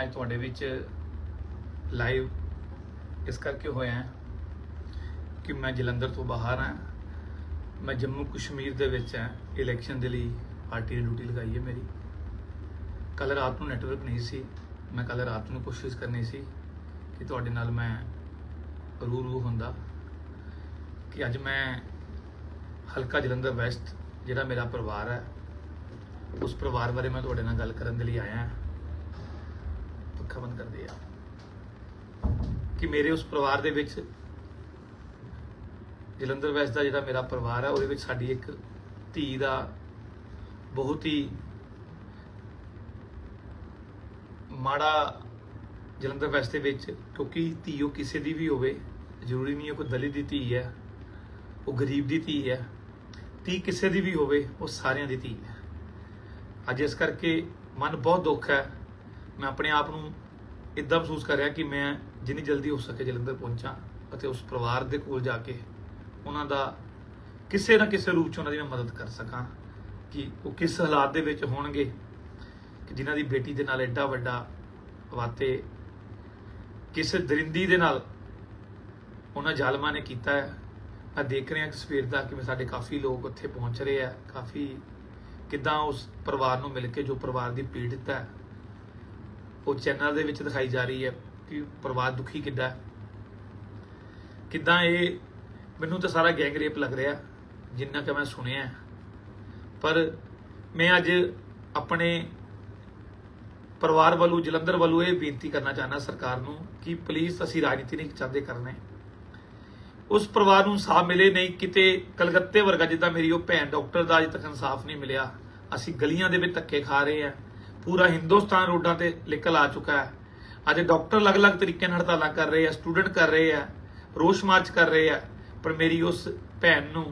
ਮੈਂ ਅੱਜ ਤੁਹਾਡੇ ਵਿੱਚ ਲਾਈਵ ਇਸ ਕਰਕੇ ਹੋਇਆ ਕਿ ਮੈਂ ਜਲੰਧਰ ਤੋਂ ਬਾਹਰ ਹਾਂ। ਮੈਂ ਜੰਮੂ ਕਸ਼ਮੀਰ ਦੇ ਵਿੱਚ ਹਾਂ। ਇਲੈਕਸ਼ਨ ਦੇ ਲਈ ਪਾਰਟੀ ਨੇ ਡਿਊਟੀ ਲਗਾਈ ਹੈ ਮੇਰੀ। ਕੱਲ ਰਾਤ ਨੂੰ ਨੈਟਵਰਕ ਨਹੀਂ ਸੀ। ਮੈਂ ਕੱਲ ਰਾਤ ਨੂੰ ਕੋਸ਼ਿਸ਼ ਕਰਨੀ ਸੀ ਕਿ ਤੁਹਾਡੇ ਨਾਲ ਮੈਂ ਰੂਰੂ ਹੁੰਦਾ। ਕਿ ਅੱਜ ਮੈਂ ਹਲਕਾ ਜਲੰਧਰ ਵੈਸਟ, ਜਿਹੜਾ ਮੇਰਾ ਪਰਿਵਾਰ ਹੈ, ਉਸ ਪਰਿਵਾਰ ਬਾਰੇ ਮੈਂ ਤੁਹਾਡੇ ਨਾਲ ਗੱਲ ਕਰਨ ਦੇ ਲਈ ਆਇਆ ਹਾਂ। ਪੱਖਾ ਬੰਦ ਕਰ ਆ। ਕਿ ਮੇਰੇ ਉਸ ਪਰਿਵਾਰ ਦੇ ਵਿੱਚ ਜਲੰਧਰ ਵੈਸਟ ਦਾ ਜਿਹੜਾ ਮੇਰਾ ਪਰਿਵਾਰ ਹੈ ਉਹਦੇ ਵਿੱਚ ਸਾਡੀ ਇੱਕ ਧੀ ਦਾ ਬਹੁਤ ਹੀ ਮਾੜਾ ਜਲੰਧਰ ਵੈਸਟ ਦੇ ਵਿੱਚ, ਕਿਉਂਕਿ ਧੀ ਉਹ ਕਿਸੇ ਦੀ ਵੀ ਹੋਵੇ, ਜ਼ਰੂਰੀ ਨਹੀਂ ਹੈ ਕੋਈ ਦਲਿਤ ਦੀ ਧੀ ਹੈ, ਉਹ ਗਰੀਬ ਦੀ ਧੀ ਹੈ, ਧੀ ਕਿਸੇ ਦੀ ਵੀ ਹੋਵੇ, ਉਹ ਸਾਰਿਆਂ ਦੀ ਧੀ ਹੈ। ਅੱਜ ਇਸ ਕਰਕੇ ਮਨ ਬਹੁਤ ਦੁੱਖ ਹੈ, ਮੈਂ ਆਪਣੇ ਆਪ ਨੂੰ ਇਦਾਂ ਮਹਿਸੂਸ ਕਰ ਰਿਹਾ ਕਿ ਮੈਂ ਜਿੰਨੀ ਜਲਦੀ ਹੋ ਸਕੇ ਜਲੰਧਰ ਪਹੁੰਚਾਂ ਅਤੇ ਉਸ ਪਰਿਵਾਰ ਦੇ ਕੋਲ ਜਾ ਕੇ ਉਹਨਾਂ ਦਾ ਕਿਸੇ ਨਾ ਕਿਸੇ ਰੂਪ ਚ ਉਹਨਾਂ ਦੀ ਮੈਂ ਮਦਦ ਕਰ ਸਕਾਂ ਕਿ ਉਹ ਕਿਸ ਹਾਲਾਤ ਦੇ ਵਿੱਚ ਹੋਣਗੇ, ਕਿ ਜਿਨ੍ਹਾਂ ਦੀ ਬੇਟੀ ਦੇ ਨਾਲ ਐਡਾ ਵੱਡਾ ਵਾਤੇ ਕਿਸੇ ਦਰਿੰਦੀ ਦੇ ਨਾਲ ਉਹਨਾਂ ਜ਼ਾਲਮਾਂ ਨੇ ਕੀਤਾ ਹੈ। ਆ ਦੇਖ ਰਹੇ ਹਾਂ ਸਵੇਰ ਦਾ ਕਿ ਸਾਡੇ ਕਾਫੀ ਲੋਕ ਉੱਥੇ ਪਹੁੰਚ ਰਹੇ ਆ, ਕਾਫੀ ਕਿਦਾਂ ਉਸ ਪਰਿਵਾਰ ਨੂੰ ਮਿਲ ਕੇ ਜੋ ਪਰਿਵਾਰ ਦੀ ਪੀੜਤ ਹੈ ਉਹ ਚੈਨਲ ਦੇ ਵਿੱਚ ਦਿਖਾਈ ਜਾ ਰਹੀ ਹੈ ਕਿ ਪਰਿਵਾਰ ਦੁਖੀ ਕਿੱਦਾਂ ਕਿੱਦਾਂ ਇਹ ਮੈਨੂੰ ਤਾਂ ਸਾਰਾ ਗੈਂਗ ਰੇਪ ਲੱਗ ਰਿਹਾ, ਜਿੰਨਾ ਕਿ ਮੈਂ ਸੁਣਿਆ ਪਰ ਮੈਂ ਅੱਜ ਆਪਣੇ ਪਰਿਵਾਰ ਵੱਲੋਂ, ਜਲੰਧਰ ਵੱਲੋਂ ਇਹ ਬੇਨਤੀ ਕਰਨਾ ਚਾਹੁੰਦਾ ਸਰਕਾਰ ਨੂੰ ਕਿ ਪਲੀਜ਼ ਅਸੀਂ ਰਾਜਨੀਤੀ ਨਹੀਂ ਚਾਹਦੇ ਕਰਨੇ। ਉਸ ਪਰਿਵਾਰ ਨੂੰ ਇਨਸਾਫ ਮਿਲੇ ਨਹੀਂ, ਕਿਤੇ ਕਲਕੱਤੇ ਵਰਗਾ ਜਿੱਦਾਂ ਮੇਰੀ ਉਹ ਭੈਣ ਡਾਕਟਰ ਦਾ ਅਜੇ ਤੱਕ ਇਨਸਾਫ ਨਹੀਂ ਮਿਲਿਆ। ਅਸੀਂ ਗਲੀਆਂ ਦੇ ਵਿੱਚ ਧੱਕੇ ਖਾ ਰਹੇ ਆ ਪੂਰਾ ਹਿੰਦੁਸਤਾਨ ਰੋਡਾਂ ਤੇ ਨਿਕਲ ਆ ਚੁੱਕਾ ਹੈ। ਅੱਜ ਡਾਕਟਰ ਅਲੱਗ-ਅਲੱਗ ਤਰੀਕੇ ਨਾਲ ਹੜਤਾਲਾਂ ਕਰ ਰਹੇ ਆ, ਸਟੂਡੈਂਟ ਕਰ ਰਹੇ ਆ, ਰੋਸ ਮਾਰਚ ਕਰ ਰਹੇ ਆ, ਪਰ ਮੇਰੀ ਉਸ ਭੈਣ ਨੂੰ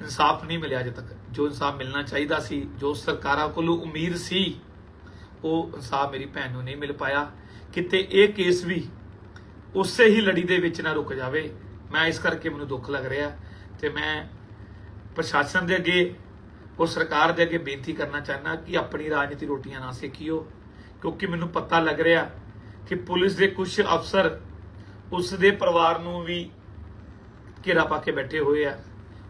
ਇਨਸਾਫ ਨਹੀਂ ਮਿਲਿਆ ਅਜੇ ਤੱਕ। ਜੋ ਇਨਸਾਫ ਮਿਲਣਾ ਚਾਹੀਦਾ ਸੀ, ਜੋ ਸਰਕਾਰਾਂ ਕੋਲੋਂ ਉਮੀਦ ਸੀ, ਉਹ ਇਨਸਾਫ ਮੇਰੀ ਭੈਣ ਨੂੰ ਨਹੀਂ ਮਿਲ ਪਾਇਆ। ਕਿਤੇ ਇਹ ਕੇਸ ਵੀ ਉਸੇ ਹੀ ਲੜੀ ਦੇ ਵਿੱਚ ਨਾ ਰੁਕ ਜਾਵੇ, ਮੈਂ ਇਸ ਕਰਕੇ ਮੈਨੂੰ ਦੁੱਖ ਲੱਗ ਰਿਹਾ ਤੇ ਮੈਂ ਪ੍ਰਸ਼ਾਸਨ ਦੇ ਅੱਗੇ ਔਰ ਸਰਕਾਰ ਦੇ ਅੱਗੇ ਬੇਨਤੀ ਕਰਨਾ ਚਾਹੁੰਦਾ ਕਿ ਆਪਣੀ ਰਾਜਨੀਤੀ ਰੋਟੀਆਂ ਨਾ ਸੇਕੀਓ, ਕਿਉਂਕਿ ਮੈਨੂੰ ਪਤਾ ਲੱਗ ਰਿਹਾ ਕਿ ਪੁਲਿਸ ਦੇ ਕੁਝ ਅਫਸਰ ਉਸ ਦੇ ਪਰਿਵਾਰ ਨੂੰ ਵੀ ਘੇਰਾ ਪਾ ਕੇ ਬੈਠੇ ਹੋਏ ਆ।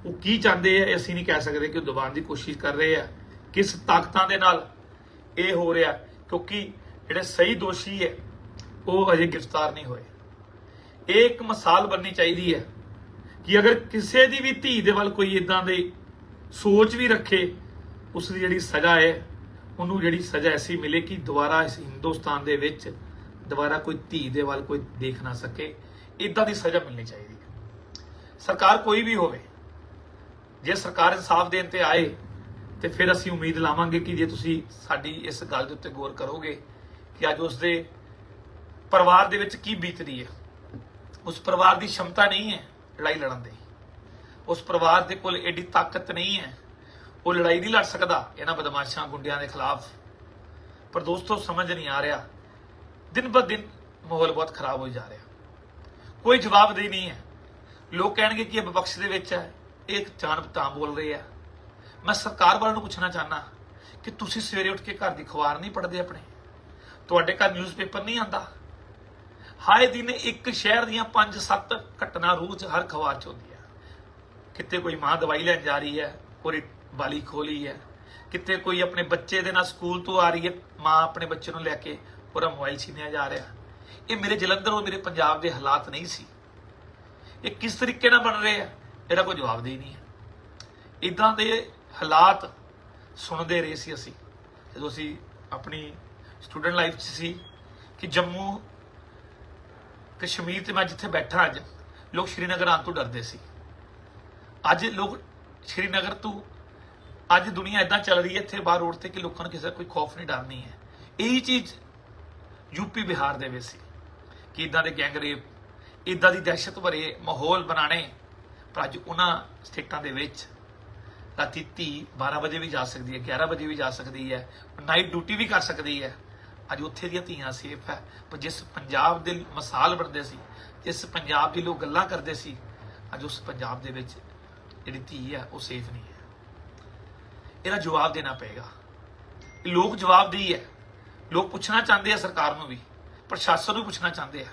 ਉਹ ਕੀ ਚਾਹੁੰਦੇ ਆ ਅਸੀਂ ਨਹੀਂ ਕਹਿ ਸਕਦੇ ਕਿ ਉਹ ਦਬਾਉਣ ਦੀ ਕੋਸ਼ਿਸ਼ ਕਰ ਰਹੇ ਆ। ਕਿਸ ਤਾਕਤਾਂ ਦੇ ਨਾਲ ਇਹ ਹੋ ਰਿਹਾ? ਕਿਉਂਕਿ ਜਿਹੜੇ ਸਹੀ ਦੋਸ਼ੀ ਹੈ, ਉਹ ਅਜੇ ਗ੍ਰਿਫਤਾਰ ਨਹੀਂ ਹੋਏ। ਇਹ ਇੱਕ ਮਿਸਾਲ ਬਣਨੀ ਚਾਹੀਦੀ ਹੈ ਕਿ ਅਗਰ ਕਿਸੇ ਦੀ ਵੀ ਧੀ ਦੇ ਵੱਲ ਕੋਈ ਇਦਾਂ ਦੇ ਸੋਚ ਵੀ ਰੱਖੇ ਉਸ ਦੀ ਜਿਹੜੀ ਸਜ਼ਾ ਹੈ, ਉਹਨੂੰ ਜਿਹੜੀ ਸਜ਼ਾ ਐਸੀ ਮਿਲੇ ਕਿ ਦੁਬਾਰਾ ਇਸ ਹਿੰਦੁਸਤਾਨ ਦੇ ਵਿੱਚ ਦੁਬਾਰਾ ਕੋਈ ਧੀ ਦੇ ਵੱਲ ਕੋਈ ਦੇਖ ਨਾ ਸਕੇ ਇਦਾਂ ਦੀ ਸਜ਼ਾ ਮਿਲਣੀ ਚਾਹੀਦੀ ਹੈ। ਸਰਕਾਰ ਕੋਈ ਵੀ ਹੋਵੇ, ਜੇ ਸਰਕਾਰ ਇਨਸਾਫ ਦੇਣ ਤੇ ਆਏ, ਤੇ ਫਿਰ ਅਸੀਂ ਉਮੀਦ ਲਾਵਾਂਗੇ ਕਿ ਜੇ ਤੁਸੀਂ ਸਾਡੀ ਇਸ ਗੱਲ ਦੇ ਉੱਤੇ ਗੌਰ ਕਰੋਗੇ ਕਿ ਅੱਜ ਉਸ ਦੇ ਪਰਿਵਾਰ ਦੇ ਵਿੱਚ ਕੀ ਬੀਤਦੀ ਹੈ, ਉਸ ਪਰਿਵਾਰ ਦੀ ਸ਼ਮਤਾ ਨਹੀਂ ਹੈ ਲੜਾਈ ਲੜਨ ਦੀ। ਉਸ ਪਰਿਵਾਰ ਦੇ ਕੋਲ ਐਡੀ ਤਾਕਤ ਨਹੀਂ ਹੈ। ਉਹ ਲੜਾਈ ਨਹੀਂ ਲੜ ਸਕਦਾ, ਇਹਨਾਂ ਬਦਮਾਸ਼ਾਂ ਗੁੰਡਿਆਂ ਦੇ ਖਿਲਾਫ। ਪਰ ਦੋਸਤੋ, ਸਮਝ ਨਹੀਂ ਆ ਰਿਹਾ। ਦਿਨ ਬ ਦਿਨ ਮਾਹੌਲ ਬਹੁਤ ਖਰਾਬ ਹੋਈ ਜਾ ਰਿਹਾ। ਕੋਈ ਜਵਾਬਦੇਹੀ ਨਹੀਂ ਹੈ। ਲੋਕ ਕਹਿਣਗੇ ਕਿ ਇਹ ਵਿਪਕਸ਼ ਦੇ ਵਿੱਚ ਹੈ। ਇਹ ਇੱਕ ਚਾਣਪ ਤਾਂ ਬੋਲ ਰਹੇ ਆ ਮੈਂ ਸਰਕਾਰ ਵਾਲਿਆਂ ਨੂੰ ਪੁੱਛਣਾ ਚਾਹਨਾ ਕਿ ਤੁਸੀਂ ਸਵੇਰੇ ਉੱਠ ਕੇ ਘਰ ਦੀ ਖਬਰ ਨਹੀਂ ਪੜ੍ਹਦੇ ਆਪਣੇ? ਤੁਹਾਡੇ ਘਰ ਨਿਊਜ਼ਪੇਪਰ ਨਹੀਂ ਆਂਦਾ ਹਾਏ ਦਿਨ ਇੱਕ ਸ਼ਹਿਰ ਦੀਆਂ 5-7 ਘਟਨਾ ਰੋਜ਼ ਹਰ ਖਬਰ ਚ ਹੁੰਦੀ ਹੈ ਕਿਤੇ ਕੋਈ ਮਾਂ ਦਵਾਈ ਲੈਣ ਜਾ ਰਹੀ ਹੈ ਔਰ ਬਾਲੀ ਖੋਲੀ ਹੈ। ਕਿਤੇ ਕੋਈ ਆਪਣੇ ਬੱਚੇ ਦੇ ਨਾਲ ਸਕੂਲ ਤੋਂ ਆ ਰਹੀ ਹੈ, ਮਾਂ ਆਪਣੇ ਬੱਚੇ ਨੂੰ ਲੈ ਕੇ ਉਹਦਾ ਮੋਬਾਈਲ ਛੀਨਿਆ ਜਾ ਰਿਹਾ। ਇਹ ਮੇਰੇ ਜਲੰਧਰ ਔਰ ਮੇਰੇ ਪੰਜਾਬ ਦੇ ਹਾਲਾਤ ਨਹੀਂ ਸੀ। ਇਹ ਕਿਸ ਤਰੀਕੇ ਨਾਲ ਬਣ ਰਹੇ ਆ, ਇਹਦਾ ਕੋਈ ਜਵਾਬ ਦੇ ਨਹੀਂ ਹੈ। ਇਦਾਂ ਦੇ ਹਾਲਾਤ ਸੁਣਦੇ ਰਹੇ ਸੀ ਅਸੀਂ। ਜਦੋਂ ਅਸੀਂ ਆਪਣੀ ਸਟੂਡੈਂਟ ਲਾਈਫ 'ਚ ਸੀ ਕਿ ਜੰਮੂ ਕਸ਼ਮੀਰ ਤੇ ਮੈਂ ਜਿੱਥੇ ਬੈਠਾ ਅੱਜ, ਲੋਕ ਸ਼੍ਰੀਨਗਰ ਆਉਣ ਤੋਂ ਡਰਦੇ ਸੀ। ਅੱਜ ਲੋਕ ਸ਼੍ਰੀਨਗਰ ਤੋਂ ਅੱਜ ਦੁਨੀਆ ਇਦਾਂ ਚੱਲ ਰਹੀ ਹੈ, ਇੱਥੇ ਬਾਹਰ ਰੋਡ ਤੇ ਕਿ ਲੋਕਾਂ ਨੂੰ ਕਿਸੇ ਦਾ ਕੋਈ ਖੌਫ ਨਹੀਂ, ਡਰ ਨਹੀਂ ਹੈ। ਇਹੀ ਚੀਜ਼ ਯੂਪੀ ਬਿਹਾਰ ਦੇ ਵਿੱਚ ਸੀ ਕਿ ਇਦਾਂ ਦੇ ਗੈਂਗ ਰੇਪ ਇਦਾਂ ਦੀ ਦਹਿਸ਼ਤ ਭਰੇ ਮਾਹੌਲ ਬਣਾਣੇ ਪਰ ਅੱਜ ਉਹਨਾਂ ਸਟੇਟਾਂ ਦੇ ਵਿੱਚ ਰਾਤੀ ਧੀ 12 ਵਜੇ ਵੀ ਜਾ ਸਕਦੀ ਹੈ 11 ਵਜੇ ਵੀ ਜਾ ਸਕਦੀ ਹੈ ਨਾਈਟ ਡਿਊਟੀ ਵੀ ਕਰ ਸਕਦੀ ਹੈ। ਅੱਜ ਉੱਥੇ ਦੀਆਂ ਧੀਆਂ ਸੇਫ ਹੈ, ਪਰ ਜਿਸ ਪੰਜਾਬ ਦੇ ਮਿਸਾਲ ਬਣਦੇ ਸੀ, ਜਿਸ ਪੰਜਾਬ ਦੀ ਲੋਕ ਗੱਲਾਂ ਕਰਦੇ ਸੀ, ਅੱਜ ਉਸ ਪੰਜਾਬ ਦੇ ਵਿੱਚ ਜਿਹੜੀ ਧੀ ਹੈ ਉਹ ਸੇਫ ਨਹੀਂ ਹੈ। ਇਹਦਾ ਜਵਾਬ ਦੇਣਾ ਪਏਗਾ। ਲੋਕ ਜਵਾਬ ਦੇਈ ਹੈ। ਲੋਕ ਪੁੱਛਣਾ ਚਾਹੁੰਦੇ ਆ ਸਰਕਾਰ ਨੂੰ ਵੀ, ਪ੍ਰਸ਼ਾਸਨ ਨੂੰ ਪੁੱਛਣਾ ਚਾਹੁੰਦੇ ਆ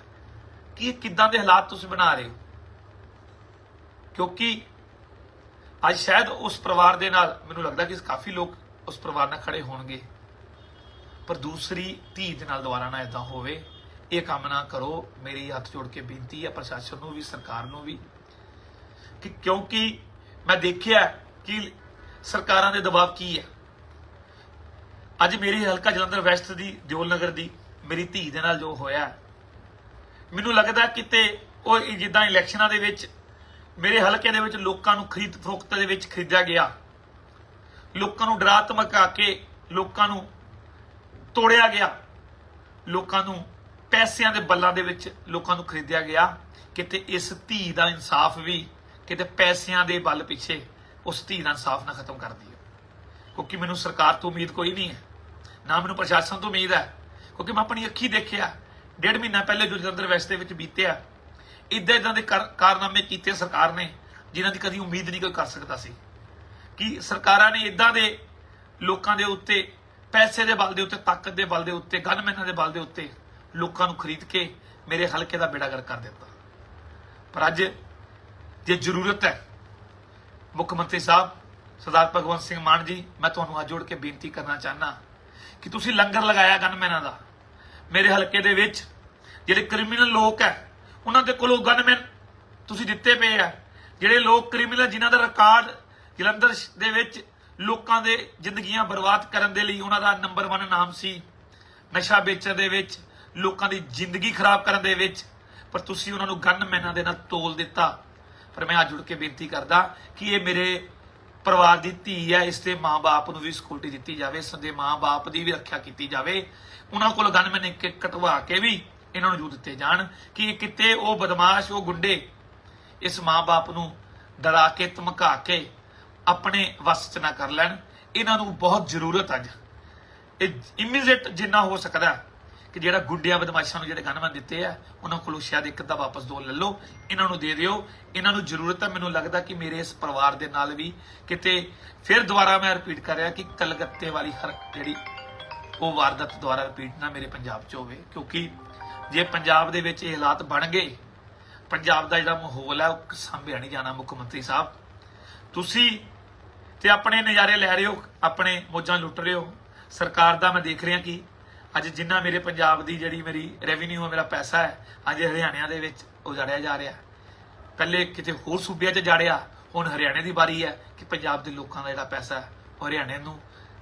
ਕਿ ਇਹ ਕਿੱਦਾਂ ਦੇ ਹਾਲਾਤ ਤੁਸੀਂ ਬਣਾ ਰਹੇ ਹੋ। ਕਿਉਂਕਿ ਅੱਜ ਸ਼ਾਇਦ ਉਸ ਪਰਿਵਾਰ ਦੇ ਨਾਲ, ਮੈਨੂੰ ਲੱਗਦਾ ਕਿ ਕਾਫੀ ਲੋਕ ਉਸ ਪਰਿਵਾਰ ਨਾਲ ਖੜੇ ਹੋਣਗੇ। ਪਰ ਦੂਸਰੀ ਧੀ ਦੇ ਨਾਲ ਦੁਬਾਰਾ ਨਾ ਇਦਾਂ ਹੋਵੇ। ਇਹ ਕੰਮ ਨਾ ਕਰੋ। ਮੇਰੀ ਹੱਥ ਜੋੜ ਕੇ ਬੇਨਤੀ ਹੈ ਪ੍ਰਸ਼ਾਸਨ ਨੂੰ ਵੀ, ਸਰਕਾਰ ਨੂੰ ਵੀ ਕਿ ਕਿਉਂਕਿ ਮੈਂ ਦੇਖਿਆ ਕਿ ਸਰਕਾਰਾਂ ਦੇ ਦਬਾਅ ਕੀ ਹੈ। ਅੱਜ ਮੇਰੀ ਹਲਕਾ ਜਲੰਧਰ ਵੈਸਟ ਦੀ, ਦਿਓਲ ਨਗਰ ਦੀ, ਮੇਰੀ ਧੀ ਦੇ ਨਾਲ ਜੋ ਹੋਇਆ, ਮੈਨੂੰ ਲੱਗਦਾ ਕਿਤੇ ਉਹ ਜਿੱਦਾਂ ਇਲੈਕਸ਼ਨਾਂ ਦੇ ਵਿੱਚ ਮੇਰੇ ਹਲਕੇ ਦੇ ਵਿੱਚ ਲੋਕਾਂ ਨੂੰ ਖਰੀਦ ਫਰੋਖਤ ਦੇ ਵਿੱਚ ਖਰੀਦਿਆ ਗਿਆ। ਲੋਕਾਂ ਨੂੰ ਡਰਾ ਧਮਕਾ ਕੇ ਲੋਕਾਂ ਨੂੰ ਤੋੜਿਆ ਗਿਆ। ਲੋਕਾਂ ਨੂੰ ਪੈਸਿਆਂ ਦੇ ਬੱਲਾਂ ਦੇ ਵਿੱਚ ਲੋਕਾਂ ਨੂੰ ਖਰੀਦਿਆ ਗਿਆ। ਕਿਤੇ ਇਸ ਧੀ ਦਾ ਇਨਸਾਫ ਵੀ ਕਿਤੇ ਪੈਸਿਆਂ ਦੇ ਬਲ ਪਿੱਛੇ ਉਸ ਧੀ ਨਾਲ ਸਾਫ਼ ਨਾ ਖਤਮ ਕਰਦੀ ਹੈ ਕਿਉਂਕਿ ਮੈਨੂੰ ਸਰਕਾਰ ਤੋਂ ਉਮੀਦ ਕੋਈ ਨਹੀਂ ਹੈ। ਨਾ ਮੈਨੂੰ ਪ੍ਰਸ਼ਾਸਨ ਤੋਂ ਉਮੀਦ ਹੈ। ਕਿਉਂਕਿ ਮੈਂ ਆਪਣੀ ਅੱਖੀ ਦੇਖਿਆ। ਡੇਢ ਮਹੀਨਾ ਪਹਿਲੇ ਜੋ ਜਲੰਧਰ ਵੈਸਟ ਦੇ ਵਿੱਚ ਬੀਤਿਆ। ਇਦਾਂ ਇਦਾਂ ਦੇ ਕਾਰ- ਕਾਰਨਾਮੇ ਕੀਤੇ ਸਰਕਾਰ ਨੇ, ਜਿਨ੍ਹਾਂ ਦੀ ਕਦੀ ਉਮੀਦ ਨਹੀਂ ਕੋਈ ਕਰ ਸਕਦਾ ਸੀ। ਕਿ ਸਰਕਾਰਾਂ ਨੇ ਇਦਾਂ ਦੇ ਲੋਕਾਂ ਦੇ ਉੱਤੇ, ਪੈਸੇ ਦੇ ਬਲ ਦੇ ਉੱਤੇ, ਤਾਕਤ ਦੇ ਬਲ ਦੇ ਉੱਤੇ, ਗਨਮੈਨਾਂ ਦੇ ਬਲ ਦੇ ਉੱਤੇ ਲੋਕਾਂ ਨੂੰ ਖਰੀਦ ਕੇ ਮੇਰੇ ਹਲਕੇ ਦਾ ਬੇੜਾਗਰ ਕਰ ਦਿੱਤਾ। ਪਰ ਅੱਜ ਜੇ ਜ਼ਰੂਰਤ ਹੈ, ਮੁੱਖ ਮੰਤਰੀ ਸਾਹਿਬ, ਸਰਦਾਰ ਭਗਵੰਤ ਸਿੰਘ ਮਾਨ ਜੀ, ਮੈਂ ਤੁਹਾਨੂੰ ਹੱਥ ਜੋੜ ਕੇ ਬੇਨਤੀ ਕਰਨਾ ਚਾਹਨਾ ਕਿ ਤੁਸੀਂ ਲੰਗਰ ਲਗਾਇਆ ਗਨਮੈਨਾਂ ਦਾ। ਮੇਰੇ ਹਲਕੇ ਦੇ ਵਿੱਚ ਜਿਹੜੇ ਕ੍ਰਿਮੀਨਲ ਲੋਕ ਹੈ, ਉਹਨਾਂ ਦੇ ਕੋਲੋਂ ਗਨਮੈਨ ਤੁਸੀਂ ਦਿੱਤੇ ਪਏ ਆ। ਜਿਹੜੇ ਲੋਕ ਕ੍ਰਿਮੀਨਲ, ਜਿਨ੍ਹਾਂ ਦਾ ਰਿਕਾਰਡ ਜਲੰਧਰ ਦੇ ਵਿੱਚ ਲੋਕਾਂ ਦੇ ਜ਼ਿੰਦਗੀਆਂ ਬਰਬਾਦ ਕਰਨ ਦੇ ਲਈ ਉਹਨਾਂ ਦਾ ਨੰਬਰ 1 ਨਾਮ ਸੀ। ਨਸ਼ਾ ਵੇਚਣ ਦੇ ਵਿੱਚ, ਲੋਕਾਂ ਦੀ ਜ਼ਿੰਦਗੀ ਖਰਾਬ ਕਰਨ ਦੇ ਵਿੱਚ, ਪਰ ਤੁਸੀਂ ਉਹਨਾਂ ਨੂੰ ਗਨਮੈਨਾਂ ਦੇ ਨਾਲ ਤੋਲ ਦਿੱਤਾ। ਪਰ ਮੈਂ ਅੱਜ ਉੱਠ ਕੇ ਬੇਨਤੀ ਕਰਦਾ ਕਿ ਇਹ ਮੇਰੇ ਪਰਿਵਾਰ ਦੀ ਧੀ ਹੈ, ਇਸ ਦੇ ਮਾਪੇ ਨੂੰ ਵੀ ਸਿਕਿਉਰਿਟੀ ਦਿੱਤੀ ਜਾਵੇ, ਇਸ ਦੇ ਮਾਪੇ ਦੀ ਵੀ ਰੱਖਿਆ ਕੀਤੀ ਜਾਵੇ। ਉਹਨਾਂ ਕੋਲ ਗਨਮੈਨ ਇੱਕ ਕਟਵਾ ਕੇ ਵੀ ਇਹਨਾਂ ਨੂੰ ਜੂ ਦਿੱਤੇ ਜਾਣ ਕਿ ਇਹ ਕਿਤੇ ਉਹ ਬਦਮਾਸ਼, ਉਹ ਗੁੰਡੇ ਇਸ ਮਾਪੇ ਨੂੰ ਡਰਾ ਕੇ, ਧਮਕਾ ਕੇ ਆਪਣੇ ਵਸ ਚ ਨਾ ਕਰ ਲੈਣ। ਇਹਨਾਂ ਨੂੰ ਬਹੁਤ ਜ਼ਰੂਰਤ ਅੱਜ। ਇਹ ਇਮੀਡੀਏਟ ਜਿੰਨਾ ਹੋ ਸਕਦਾ ਕਿ ਜਿਹੜਾ ਗੁੰਡਿਆਂ ਬਦਮਾਸ਼ਾਂ ਨੂੰ ਜਿਹੜੇ ਗਨਮਨ ਦਿੱਤੇ ਆ, ਉਹਨਾਂ ਕੋਲੋਂ ਸ਼ਾਇਦ ਇੱਕ ਅੱਧਾ ਵਾਪਸ ਦੋ ਲੈ ਲਓ। ਇਹਨਾਂ ਨੂੰ ਦੇ ਦਿਓ। ਇਹਨਾਂ ਨੂੰ ਜ਼ਰੂਰਤ ਹੈ ਮੈਨੂੰ ਲੱਗਦਾ ਕਿ ਮੇਰੇ ਇਸ ਪਰਿਵਾਰ ਦੇ ਨਾਲ ਵੀ ਕਿਤੇ ਫਿਰ ਦੁਬਾਰਾ ਮੈਂ ਰਿਪੀਟ ਕਰ ਰਿਹਾ ਕਿ ਕਲਕੱਤੇ ਵਾਲੀ ਹਰ ਜਿਹੜੀ ਉਹ ਵਾਰਦਾਤ ਦੁਆਰਾ ਰਿਪੀਟ ਨਾ ਮੇਰੇ ਪੰਜਾਬ 'ਚ ਹੋਵੇ, ਕਿਉਂਕਿ ਜੇ ਪੰਜਾਬ ਦੇ ਵਿੱਚ ਇਹ ਹਾਲਾਤ ਬਣ ਗਏ, ਪੰਜਾਬ ਦਾ ਜਿਹੜਾ ਮਾਹੌਲ ਹੈ ਉਹ ਸੰਭਿਆ ਨਹੀਂ ਜਾਣਾ ਮੁੱਖ ਮੰਤਰੀ ਸਾਹਿਬ। ਤੁਸੀਂ ਤੇ ਆਪਣੇ ਨਜ਼ਾਰੇ ਲੈ ਰਹੇ ਹੋ, ਆਪਣੇ ਮੋਜਾਂ ਲੁੱਟ ਰਹੇ ਹੋ। ਸਰਕਾਰ ਦਾ ਮੈਂ ਦੇਖ ਰਿਹਾ ਕਿ ਅੱਜ ਜਿੰਨਾ ਮੇਰੇ ਪੰਜਾਬ ਦੀ ਜਿਹੜੀ ਮੇਰੀ ਰੈਵਨਿਊ ਹੈ ਮੇਰਾ ਪੈਸਾ ਹੈ, ਅੱਜ ਹਰਿਆਣਿਆਂ ਦੇ ਵਿੱਚ ਉਜਾੜਿਆ ਜਾ ਰਿਹਾ। ਪਹਿਲੇ ਕਿਤੇ ਹੋਰ ਸੂਬਿਆਂ 'ਚ ਜਾੜਿਆ, ਹੁਣ ਹਰਿਆਣੇ ਦੀ ਵਾਰੀ ਹੈ ਕਿ ਪੰਜਾਬ ਦੇ ਲੋਕਾਂ ਦਾ ਜਿਹੜਾ ਪੈਸਾ ਹੈ, ਉਹ ਹਰਿਆਣੇ ਨੂੰ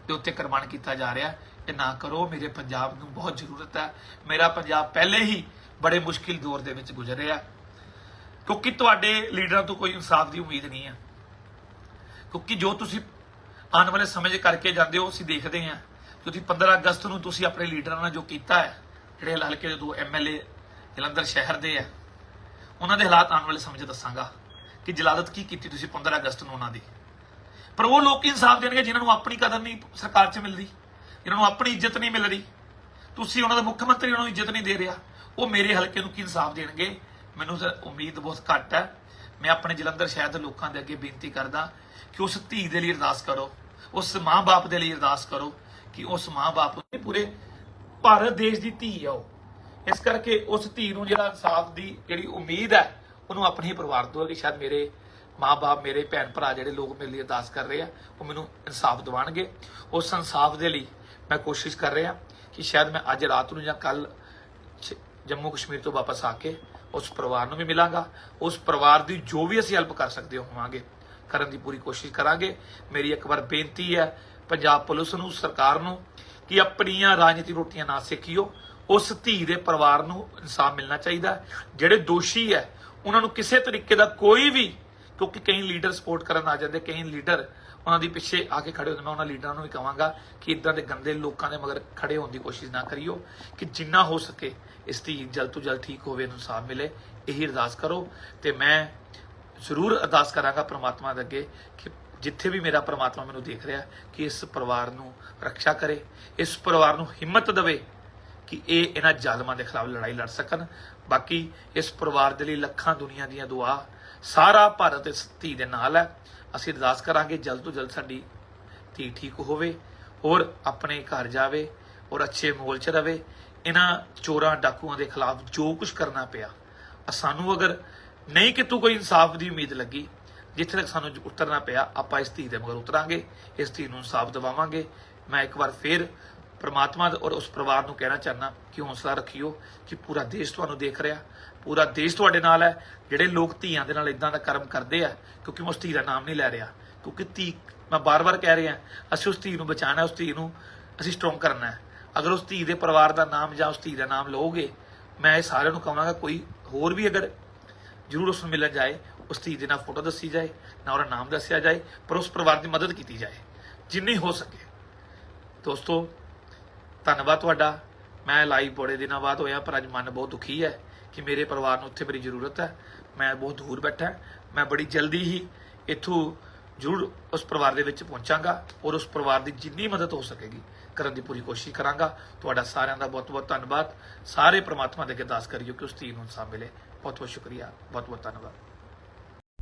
ਦੇ ਉੱਤੇ ਕੁਰਬਾਨ ਕੀਤਾ ਜਾ ਰਿਹਾ। ਇਹ ਨਾ ਕਰੋ, ਮੇਰੇ ਪੰਜਾਬ ਨੂੰ ਬਹੁਤ ਜ਼ਰੂਰਤ ਹੈ। ਮੇਰਾ ਪੰਜਾਬ ਪਹਿਲੇ ਹੀ ਬੜੇ ਮੁਸ਼ਕਿਲ ਦੌਰ ਦੇ ਵਿੱਚ ਗੁਜ਼ਰ ਰਿਹਾ। ਕਿਉਂਕਿ ਤੁਹਾਡੇ ਲੀਡਰਾਂ ਤੋਂ ਕੋਈ ਇਨਸਾਫ ਦੀ ਉਮੀਦ ਨਹੀਂ ਹੈ। ਕਿਉਂਕਿ ਜੋ ਤੁਸੀਂ ਆਉਣ ਵਾਲੇ ਸਮੇਂ 'ਚ ਕਰਕੇ ਜਾਂਦੇ ਹੋ ਅਸੀਂ ਦੇਖਦੇ ਹਾਂ। ਕਿਉਂਕਿ 15 ਅਗਸਤ ਨੂੰ ਤੁਸੀਂ ਆਪਣੇ ਲੀਡਰਾਂ ਨਾਲ ਜੋ ਕੀਤਾ ਹੈ, ਜਿਹੜੇ ਹਲਕੇ ਦੇ ਦੋ ਐਮਐਲਏ ਜਲੰਧਰ ਸ਼ਹਿਰ ਦੇ ਆ, ਉਹਨਾਂ ਦੇ ਹਾਲਾਤ ਆਉਣ ਵਾਲੇ ਸਮੇਂ ਦੱਸਾਂਗਾ ਕਿ ਜਲਾਲਤ ਕੀ ਕੀਤੀ ਤੁਸੀਂ 15 ਅਗਸਤ ਨੂੰ ਉਹਨਾਂ ਦੀ। ਪਰ ਉਹ ਲੋਕ ਇਨਸਾਫ ਦੇਣਗੇ ਜਿਨ੍ਹਾਂ ਨੂੰ ਆਪਣੀ ਕਦਰ ਨਹੀਂ ਸਰਕਾਰ 'ਚ ਮਿਲਦੀ, ਜਿਨ੍ਹਾਂ ਨੂੰ ਆਪਣੀ ਇੱਜ਼ਤ ਨਹੀਂ ਮਿਲ ਰਹੀ। ਤੁਸੀਂ ਉਹਨਾਂ ਦਾ ਮੁੱਖ ਮੰਤਰੀ ਉਹਨਾਂ ਨੂੰ ਇੱਜ਼ਤ ਨਹੀਂ ਦੇ ਰਿਹਾ। ਉਹ ਮੇਰੇ ਹਲਕੇ ਨੂੰ ਕੀ ਇਨਸਾਫ ਦੇਣਗੇ? ਮੈਨੂੰ ਉਮੀਦ ਬਹੁਤ ਘੱਟ ਹੈ। ਮੈਂ ਆਪਣੇ ਜਲੰਧਰ ਸ਼ਹਿਰ ਦੇ ਲੋਕਾਂ ਦੇ ਅੱਗੇ ਬੇਨਤੀ ਕਰਦਾ ਕਿ ਉਸ ਧੀ ਦੇ ਲਈ ਅਰਦਾਸ ਕਰੋ, ਉਸ ਮਾਂ-ਬਾਪ ਦੇ ਲਈ ਅਰਦਾਸ ਕਰੋ ਕਿ ਉਸ ਮਾਂ-ਬਾਪ ਨੂੰ ਪੂਰੇ ਭਾਰਤ ਦੇਸ਼ ਦੀ ਧੀ ਆ ਉਹ। ਇਸ ਕਰਕੇ ਉਸ ਧੀ ਨੂੰ ਜਿਹੜਾ ਇਨਸਾਫ ਦੀ ਜਿਹੜੀ ਉਮੀਦ ਹੈ, ਉਹਨੂੰ ਆਪਣੇ ਪਰਿਵਾਰ ਤੋਂ ਹੈ ਕਿ ਸ਼ਾਇਦ ਮੇਰੇ ਮਾਂ-ਬਾਪ, ਮੇਰੇ ਭੈਣ ਭਰਾ ਜਿਹੜੇ ਲੋਕ ਮੇਰੇ ਲਈ ਅਰਦਾਸ ਕਰ ਰਹੇ ਆ, ਉਹ ਮੈਨੂੰ ਇਨਸਾਫ ਦਿਵਾਣਗੇ ਉਸ ਇਨਸਾਫ ਦੇ ਲਈ ਮੈਂ ਕੋਸ਼ਿਸ਼ ਕਰ ਰਿਹਾ ਕਿ ਸ਼ਾਇਦ ਮੈਂ ਅੱਜ ਰਾਤ ਨੂੰ ਜਾਂ ਕੱਲ ਜੰਮੂ ਕਸ਼ਮੀਰ ਤੋਂ ਵਾਪਸ ਆ ਕੇ ਉਸ ਪਰਿਵਾਰ ਨੂੰ ਵੀ ਮਿਲਾਂਗਾ। ਉਸ ਪਰਿਵਾਰ ਦੀ ਜੋ ਵੀ ਅਸੀਂ ਹੈਲਪ ਕਰ ਸਕਦੇ ਹੋਵਾਂਗੇ, ਕਰਨ ਦੀ ਪੂਰੀ ਕੋਸ਼ਿਸ਼ ਕਰਾਂਗੇ। ਮੇਰੀ ਇੱਕ ਵਾਰ ਬੇਨਤੀ ਹੈ ਪੰਜਾਬ ਪੁਲਿਸ ਨੂੰ, ਸਰਕਾਰ ਨੂੰ ਕਿ ਆਪਣੀਆਂ ਰਾਜਨੀਤੀ ਰੋਟੀਆਂ ਨਾ ਸਿੱਖਿਓ ਉਸ ਧੀ ਦੇ ਪਰਿਵਾਰ ਨੂੰ ਇਨਸਾਫ ਮਿਲਣਾ ਚਾਹੀਦਾ ਜਿਹੜੇ ਦੋਸ਼ੀ ਹੈ, ਉਹਨਾਂ ਨੂੰ ਕਿਸੇ ਤਰੀਕੇ ਦਾ ਕੋਈ ਵੀ, ਕਿਉਂਕਿ ਕਈ ਲੀਡਰ ਸਪੋਰਟ ਕਰਨ ਆ ਜਾਂਦੇ, ਕਈ ਲੀਡਰ ਉਹਨਾਂ ਦੀ ਪਿੱਛੇ ਆ ਕੇ ਖੜੇ ਹੁੰਦੇ ਮੈਂ ਉਹਨਾਂ ਲੀਡਰਾਂ ਨੂੰ ਵੀ ਕਹਾਂਗਾ ਕਿ ਇਦਾਂ ਦੇ ਗੰਦੇ ਲੋਕਾਂ ਦੇ ਮਗਰ ਖੜੇ ਹੋਣ ਦੀ ਕੋਸ਼ਿਸ਼ ਨਾ ਕਰਿਓ, ਕਿ ਜਿੰਨਾ ਹੋ ਸਕੇ ਇਸ ਦੀ ਜਲਦ ਤੋਂ ਜਲਦ ਠੀਕ ਹੋਵੇ ਇਨਸਾਫ ਮਿਲੇ। ਇਹੀ ਅਰਦਾਸ ਕਰੋ ਤੇ ਮੈਂ ਜ਼ਰੂਰ ਅਰਦਾਸ ਕਰਾਂਗਾ ਪ੍ਰਮਾਤਮਾ ਦੇ ਅੱਗੇ ਕਿ ਜਿੱਥੇ ਵੀ ਮੇਰਾ ਪ੍ਰਮਾਤਮਾ ਮੈਨੂੰ ਦੇਖ ਰਿਹਾ ਕਿ ਇਸ ਪਰਿਵਾਰ ਨੂੰ ਰੱਖਿਆ ਕਰੇ, ਇਸ ਪਰਿਵਾਰ ਨੂੰ ਹਿੰਮਤ ਦੇਵੇ ਕਿ ਇਹ ਇਹਨਾਂ ਜ਼ਾਲਮਾਂ ਦੇ ਖਿਲਾਫ ਲੜਾਈ ਲੜ ਸਕਣ। ਬਾਕੀ ਇਸ ਪਰਿਵਾਰ ਦੇ ਲਈ ਲੱਖਾਂ ਦੁਨੀਆ ਦੀਆਂ ਦੁਆ ਸਾਰਾ ਭਾਰਤ ਇਸ ਧੀ ਦੇ ਨਾਲ ਹੈ। ਅਸੀਂ ਅਰਦਾਸ ਕਰਾਂਗੇ ਜਲਦ ਤੋਂ ਜਲਦ ਸਾਡੀ ਧੀ ਠੀਕ ਹੋਵੇ ਔਰ ਆਪਣੇ ਘਰ ਜਾਵੇ ਔਰ ਅੱਛੇ ਮਾਹੌਲ 'ਚ ਰਵੇ। ਇਹਨਾਂ ਚੋਰਾਂ ਡਾਕੂਆਂ ਦੇ ਖਿਲਾਫ ਜੋ ਕੁਝ ਕਰਨਾ ਪਿਆ ਸਾਨੂੰ ਅਗਰ ਨਹੀਂ ਕਿਤੋਂ ਕੋਈ ਇਨਸਾਫ ਦੀ ਉਮੀਦ ਲੱਗੀ ਜਿੱਥੇ ਤੱਕ ਸਾਨੂੰ ਉਤਰਨਾ ਪਿਆ, ਆਪਾਂ ਇਸ ਧੀ ਦੇ ਮਗਰ ਉਤਰਾਂਗੇ, ਇਸ ਧੀ ਨੂੰ ਇਨਸਾਫ ਦਿਵਾਵਾਂਗੇ। ਮੈਂ ਇੱਕ ਵਾਰ ਫੇਰ ਪ੍ਰਮਾਤਮਾ ਔਰ ਉਸ ਪਰਿਵਾਰ ਨੂੰ ਕਹਿਣਾ ਚਾਹਨਾ ਕਿ ਹੌਸਲਾ ਰੱਖਿਓ ਕਿ ਪੂਰਾ ਦੇਸ਼ ਤੁਹਾਨੂੰ ਦੇਖ ਰਿਹਾ। ਪੂਰਾ ਦੇਸ਼ ਤੁਹਾਡੇ ਨਾਲ ਹੈ। ਜਿਹੜੇ ਲੋਕ ਧੀਆਂ ਦੇ ਨਾਲ ਇਦਾਂ ਦਾ ਕਰਮ ਕਰਦੇ ਆ, ਕਿਉਂਕਿ ਮੈਂ ਉਸ ਧੀ ਦਾ ਨਾਮ ਨਹੀਂ ਲੈ ਰਿਹਾ। ਕਿਉਂਕਿ ਧੀ, ਮੈਂ ਬਾਰ-ਬਾਰ ਕਹਿ ਰਿਹਾ ਅਸੀਂ ਉਸ ਧੀ ਨੂੰ ਬਚਾਉਣਾ ਉਸ ਧੀ ਨੂੰ ਅਸੀਂ ਸਟਰੋਂਗ ਕਰਨਾ ਹੈ। ਅਗਰ ਉਸ ਧੀ ਦੇ ਪਰਿਵਾਰ ਦਾ ਨਾਮ ਜਾਂ ਉਸ ਧੀ ਦਾ ਨਾਮ ਲਓਗੇ, ਮੈਂ ਇਹ ਸਾਰਿਆਂ ਨੂੰ ਕਹਾਂਗਾ, ਕੋਈ ਹੋਰ ਵੀ ਅਗਰ ਜ਼ਰੂਰ ਉਸ ਨੂੰ ਮਿਲਣ ਜਾਏ ਉਸ ਧੀ ਦੇ ਨਾਲ ਫੋਟੋ ਦੱਸੀ ਜਾਏ, ਨਾ ਉਹਦਾ ਨਾਮ ਦੱਸਿਆ ਜਾਏ, ਪਰ ਉਸ ਪਰਿਵਾਰ ਦੀ ਮਦਦ ਕੀਤੀ ਜਾਏ, ਜਿੰਨੀ ਹੋ ਸਕੇ। ਦੋਸਤੋ, ਧੰਨਵਾਦ ਤੁਹਾਡਾ। ਮੈਂ ਲਾਈਵ ਬੜੇ ਦਿਨਾਂ ਬਾਅਦ ਹੋਇਆ, ਪਰ ਅੱਜ ਮਨ ਬਹੁਤ ਦੁਖੀ ਹੈ ਕਿ ਮੇਰੇ ਪਰਿਵਾਰ ਨੂੰ ਉੱਥੇ ਮੇਰੀ ਜ਼ਰੂਰਤ ਹੈ। ਮੈਂ ਬਹੁਤ ਦੂਰ ਬੈਠਾ ਮੈਂ ਬੜੀ ਜਲਦੀ ਹੀ ਇੱਥੋਂ ਜ਼ਰੂਰ ਉਸ ਪਰਿਵਾਰ ਦੇ ਵਿੱਚ ਪਹੁੰਚਾਂਗਾ ਔਰ ਉਸ ਪਰਿਵਾਰ ਦੀ ਜਿੰਨੀ ਮਦਦ ਹੋ ਸਕੇਗੀ ਕਰਨ ਦੀ ਪੂਰੀ ਕੋਸ਼ਿਸ਼ ਕਰਾਂਗਾ। ਤੁਹਾਡਾ ਸਾਰਿਆਂ ਦਾ ਬਹੁਤ ਬਹੁਤ ਧੰਨਵਾਦ। ਸਾਰੇ ਪ੍ਰਮਾਤਮਾ ਦੇ ਅੱਗੇ ਅਰਦਾਸ ਕਰਿਓ ਕਿ ਉਸ ਧੀ ਨੂੰ ਇਨਸਾਫ ਮਿਲੇ। ਬਹੁਤ ਬਹੁਤ ਸ਼ੁਕਰੀਆ। ਬਹੁਤ ਬਹੁਤ ਧੰਨਵਾਦ।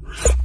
you